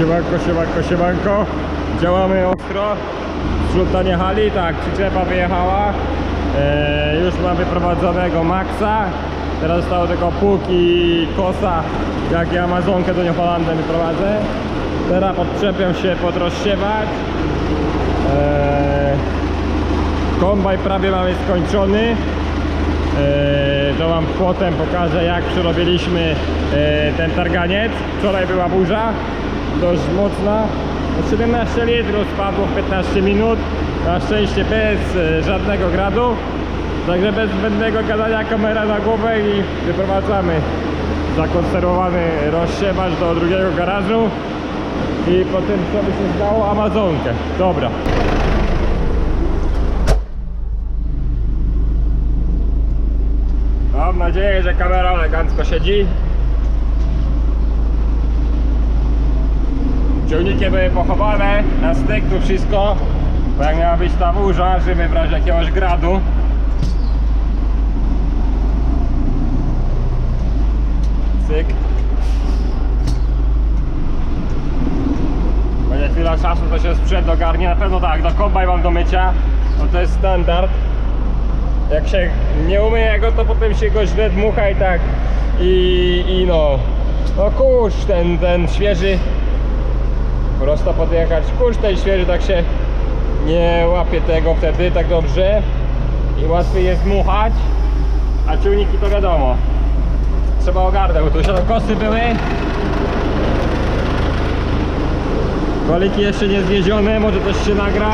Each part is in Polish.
Siemanko, siemanko, siemanko. Działamy ostro. Sprzątanie hali, tak, przyczepa wyjechała. E, już mam wyprowadzonego Maxa. Teraz zostało tylko pług i kosa, jak ja Amazonkę do Newfoundlandem wyprowadzę. Teraz podczepiam się pod rozsiewać. E, kombaj prawie mamy skończony. E, to wam potem pokażę jak przerobiliśmy e, ten targaniec. Wczoraj była burza, dość mocna. O 17 litrów spadło w 15 minut. Na szczęście bez e, żadnego gradu. Także bez zbędnego gadania kamera na głowę i wyprowadzamy zakonserwowany rozsiewacz do drugiego garażu. I potem co by się zdało? Amazonkę. Dobra. Mam nadzieję, że kamera elegancko siedzi. Ciągniki były pochowane, na styk tu wszystko. Bo jak miała być ta burza, żeby w jakiegoś gradu. Cyk. Będzie chwila czasu, to się sprzęt ogarnie. Na pewno tak, do kombaj mam do mycia. To jest standard jak się nie umyje go, to potem się go źle dmucha i tak i, i no no kurz ten, ten świeży prosto podjechać, kurz ten świeży tak się nie łapie tego wtedy tak dobrze. I łatwiej jest dmuchać. A ciągniki to wiadomo. Trzeba ogarnąć, bo tu się kosy były. Koliki jeszcze nie zwiezione, może też się nagra.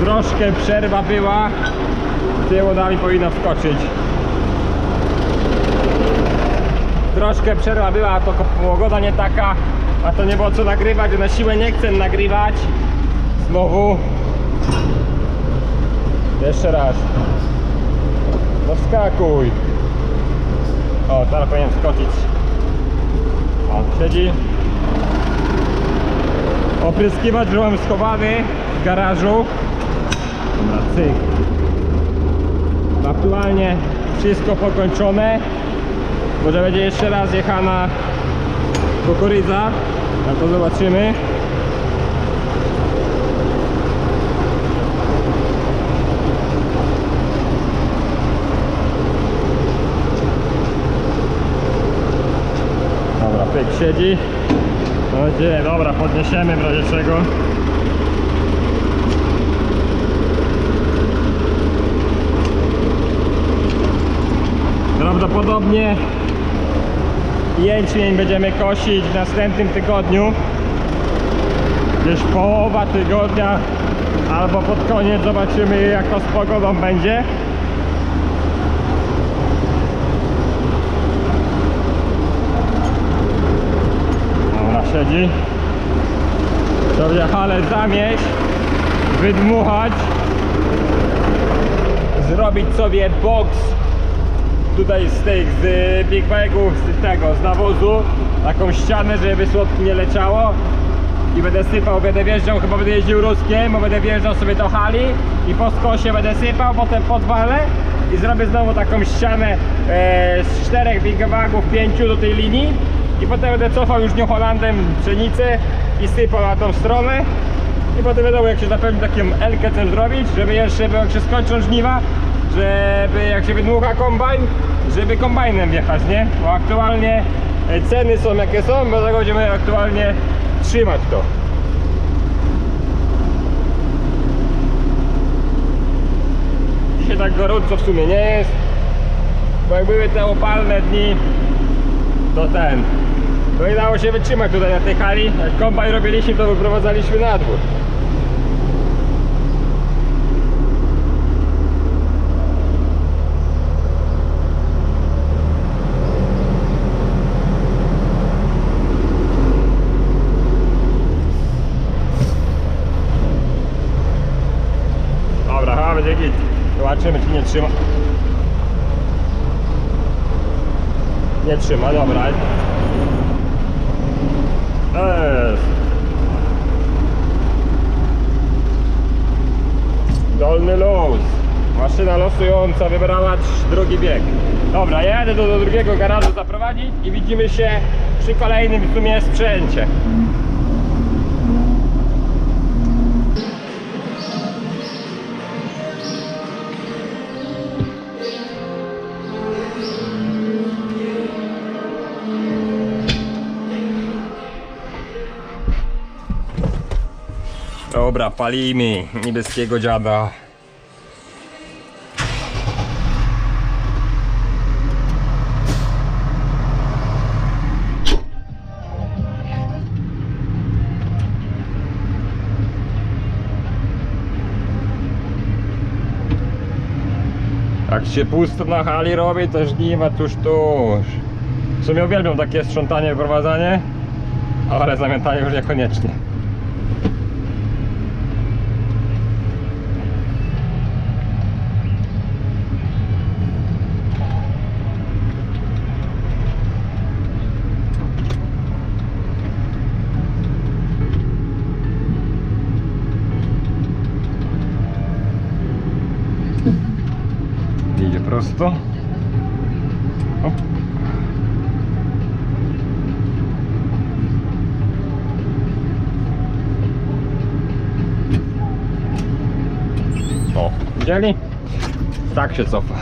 Troszkę przerwa była. Tyłu nami powinno wskoczyć. Troszkę przerwa była, to pogoda nie taka a to nie było co nagrywać, na siłę nie chcę nagrywać. Znowu. Jeszcze raz. No wskakuj. O, teraz powinien wskoczyć. O, siedzi. Opryskiwacz że mam schowany w garażu. Dobra, cyk. Aktualnie wszystko pokończone. Może będzie jeszcze raz jechana kukurydza. No to zobaczymy. Dobra, pyk siedzi. No gdzie? Dobra, podniesiemy w razie czego. Prawdopodobnie jęczmień będziemy kosić w następnym tygodniu. Gdzieś połowa tygodnia albo pod koniec zobaczymy jak to z pogodą będzie. Dobra, siedzi. Trzeba halę zamieść, wydmuchać, zrobić sobie box tutaj z tych z big z tego, z nawozu taką ścianę, żeby słodki nie leciało. I będę sypał, będę wjeżdżał, chyba będę jeździł ruskiem, bo będę wjeżdżał sobie do hali i po skosie będę sypał, potem podwalę i zrobię znowu taką ścianę e, z czterech big bagów, pięciu do tej linii. I potem będę cofał już New Hollandem pszenicę i sypał na tą stronę. I potem wiadomo jak się zapewni taką elkę zrobić, żeby jeszcze, jak się skończą żniwa, żeby jak się wydmucha kombajn, żeby kombajnem wjechać, nie? Bo aktualnie e, ceny są jakie są, bo tego będziemy aktualnie trzymać to. Dzisiaj tak gorąco w sumie nie jest, bo jak były te opalne dni, to ten, to nie dało się wytrzymać tutaj na tej hali. Jak kombajn robiliśmy, to wyprowadzaliśmy na dwór. Dobra, chyba będzie git. Zobaczymy czy nie trzyma. Nie trzyma, dobra. Jest. Dolny luz. Maszyna losująca wybrała drugi bieg. Dobra, ja jadę do, do drugiego garażu zaprowadzić i widzimy się przy kolejnym w sumie sprzęcie. Dobra, palimy niebieskiego dziada. Jak się pusto na hali robi, to żniwa tuż tuż. W sumie uwielbiam takie sprzątanie, wyprowadzanie, ale zamiatanie już niekoniecznie. Prosto. Hop. O, widzieli? Tak się cofa.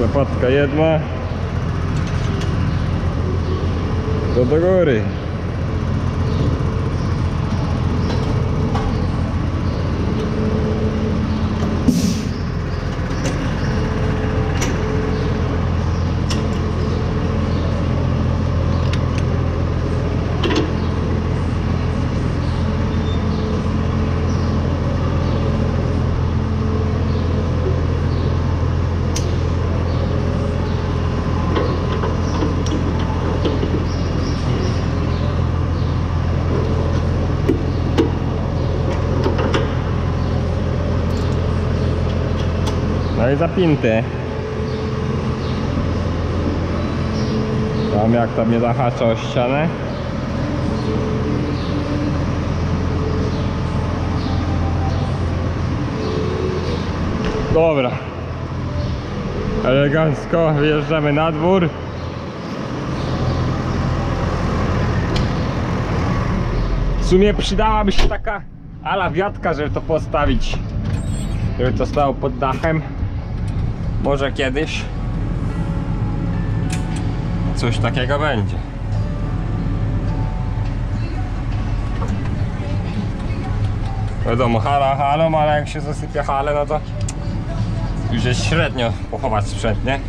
Zapadka jedna. To do góry. I zapinty. Tam jak tam nie zahacza o ścianę. Dobra. Elegancko wyjeżdżamy na dwór. W sumie przydałaby się taka ala wiatka, żeby to postawić żeby to stało pod dachem. Może kiedyś coś takiego będzie. Wiadomo, hala halą, ale jak się zasypie halę, no to już jest średnio pochować sprzęt, nie?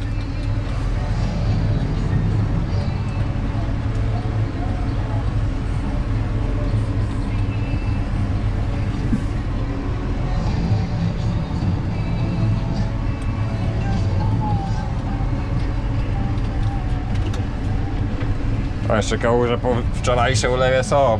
Jeszcze kałuże po wczorajsze ulewie są.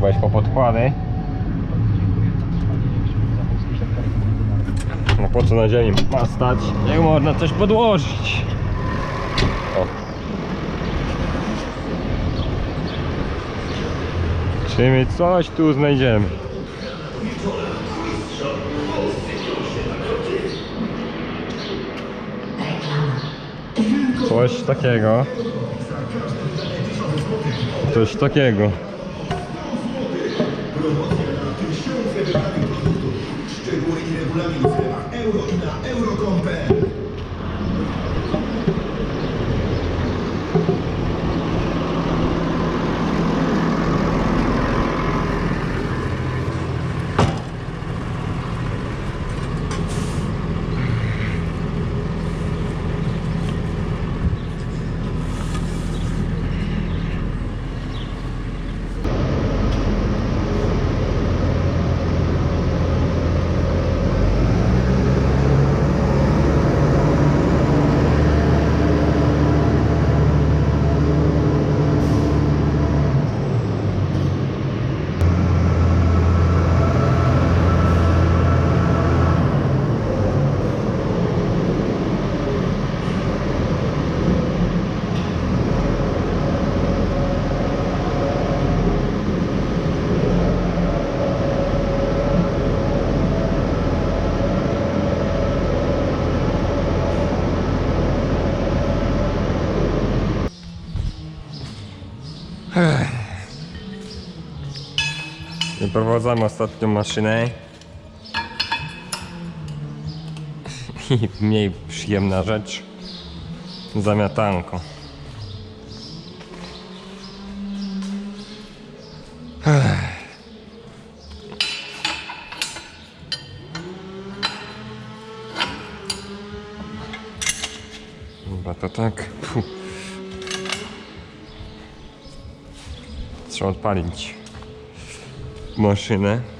Trzeba iść po podkłady. No po co na ziemi ma stać? Jak można coś podłożyć? O. Czy my coś tu znajdziemy? Coś takiego. Coś takiego. 그러고 Wyprowadzamy ostatnią maszynę. I mniej przyjemna rzecz. Zamiatanko. Chyba to tak. Puh. Trzeba odpalić maszynę. się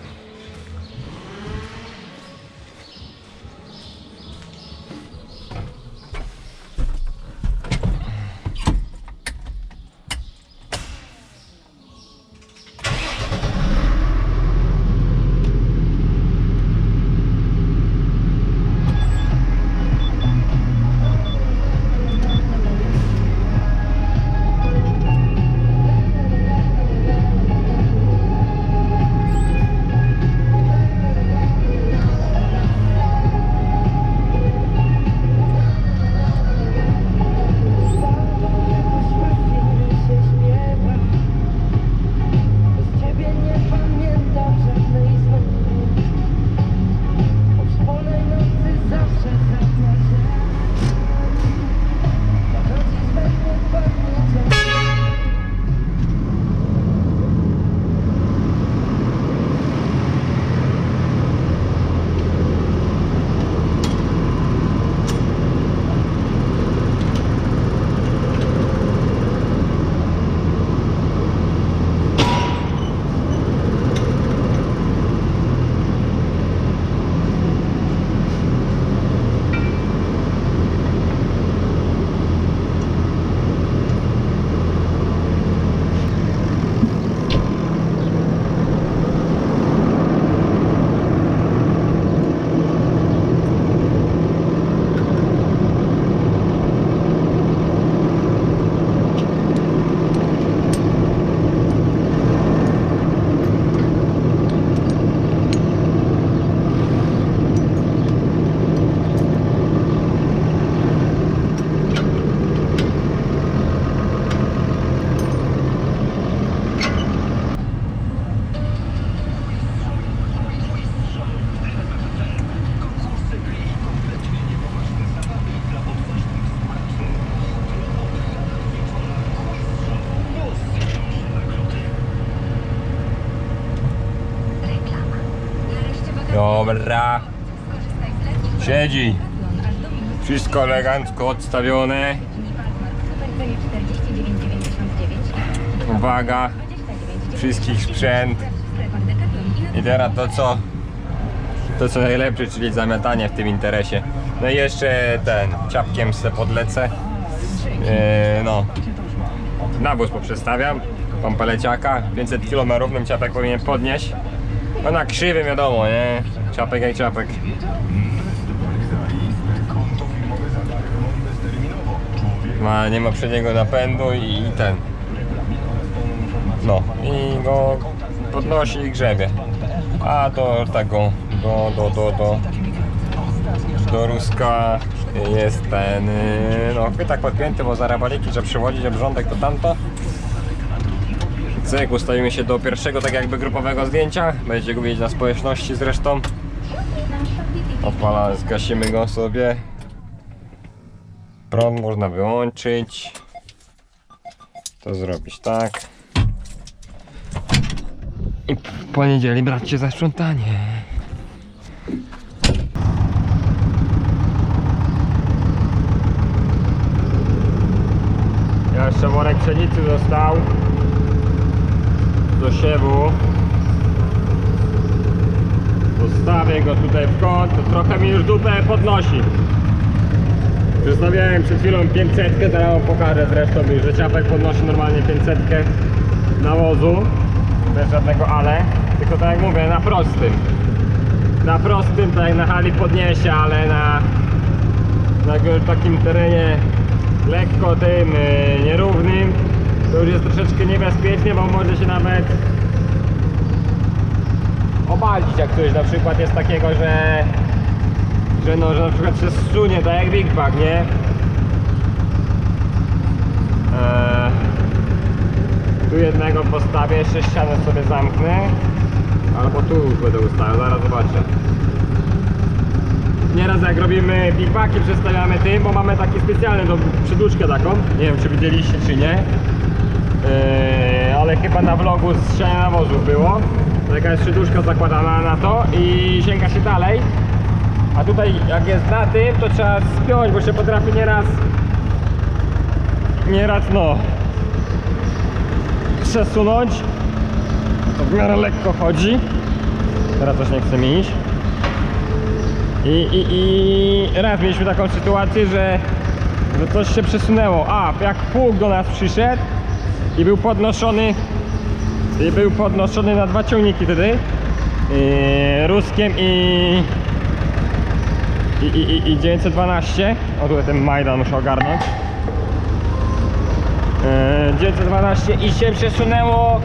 Dobra, siedzi. Wszystko elegancko odstawione. Mini Palma w supercenie 49,99 Uwaga, 29,99 wszystkich sprzęt. i teraz to co? To co najlepsze, czyli zamiatanie w tym interesie. No i jeszcze ten, ciapkiem se podlecę. Eee, no. Nawóz poprzestawiam. Mam paleciaka, 500 kg na równym ciapek powinien podnieść. No na krzywym wiadomo, nie? Ciapek jak ciapek. Ma, nie ma przedniego napędu i, ten. No i go podnosi i grzebie. A do tego, do, do, do, do, do Ruska jest ten, yy, no chwytak podpięty, bo zarabaliki, że przywodzić obrządek to tamto. Cyk, ustawimy się do pierwszego tak jakby grupowego zdjęcia. Będziecie go widzieć na społeczności zresztą. Odpala, zgasimy go sobie. Prąd można wyłączyć. To zrobić tak. I w poniedzieli brać się za sprzątanie. Ja jeszcze worek pszenicy został siewu. Postawię go tutaj w kąt, to trochę mi już dupę podnosi. Przedstawiałem przed chwilą 500, zaraz pokażę zresztą, że ciapek podnosi normalnie 500 nawozu bez żadnego ale, tylko tak jak mówię, na prostym. Na prostym, tak na hali podniesie, ale na, na takim terenie lekko tym yy, nierównym, to już jest troszeczkę niebezpiecznie, bo może się nawet obalić, jak coś na przykład jest takiego, że że no, że na przykład się zsunie, tak jak Big Bag, nie? Eee, tu jednego postawię, jeszcze ścianę sobie zamknę tu już będę ustawiał, zaraz zobaczę. Nieraz jak robimy big backi przestawiamy tym, bo mamy taki specjalny do przyduszkę taką. Nie wiem czy widzieliście czy nie. Yy, ale chyba na vlogu z nawozów było. Taka jest przyduszka zakładana na to i sięga się dalej. A tutaj jak jest na tym, to trzeba spiąć, bo się potrafi nieraz nieraz no przesunąć. To w miarę lekko chodzi. Teraz coś nie chce mi iść. I, i, I raz mieliśmy taką sytuację, że, że coś się przesunęło. A, jak pług do nas przyszedł i był podnoszony i był podnoszony na dwa ciągniki wtedy. Yy, Ruskiem i i, i, i, i 912 o tutaj ten Majdan muszę ogarnąć. Yy, 912 i się przesunęło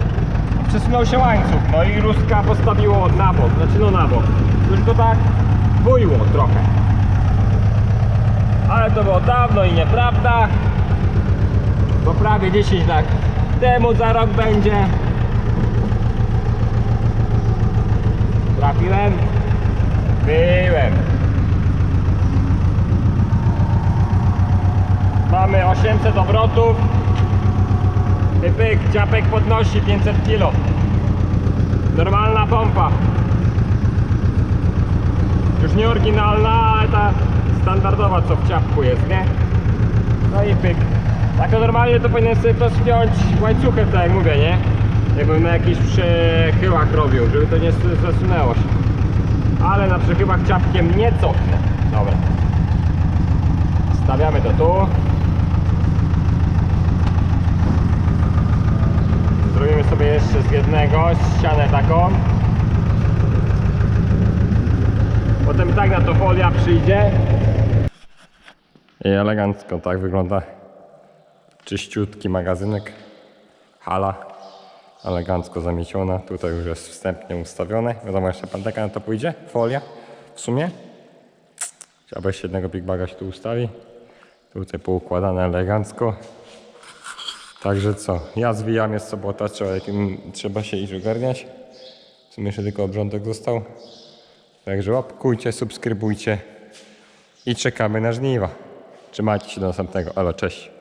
przesunął się łańcuch. No i Ruska postawiło na bok znaczy no na bok. Już go tak bujło trochę. Ale to było dawno i nieprawda. Bo prawie 10 lat temu za rok będzie. Trafiłem? Byłem. Mamy 800 obrotów. Pyk, dziapek podnosi 500 kg normalna pompa. Już nie oryginalna, ale ta standardowa co w ciapku jest, nie? No i pyk. Tak normalnie to powinien sobie to spiąć łańcuchem, tak jak mówię, nie? Jakbym na jakichś przechyłach robił, żeby to nie zasunęło się. Ale na przechyłach ciapkiem nie cofnę. Dobra. Stawiamy to tu. Zrobimy sobie jeszcze z jednego ścianę taką. Potem tak na to folia przyjdzie. I elegancko tak wygląda czyściutki magazynek. Hala elegancko zamieciona. Tutaj już jest wstępnie ustawione. Wiadomo, jeszcze pandeka na to pójdzie. Folia w sumie. Trzeba jeszcze jednego big baga się tu ustawi. Tutaj poukładane elegancko. Także co, ja zwijam, jest sobota, trzeba, trzeba się iść ogarniać. W sumie jeszcze tylko obrządek został. Także łapkujcie, subskrybujcie i czekamy na żniwa. Trzymajcie się do następnego. Elo, cześć.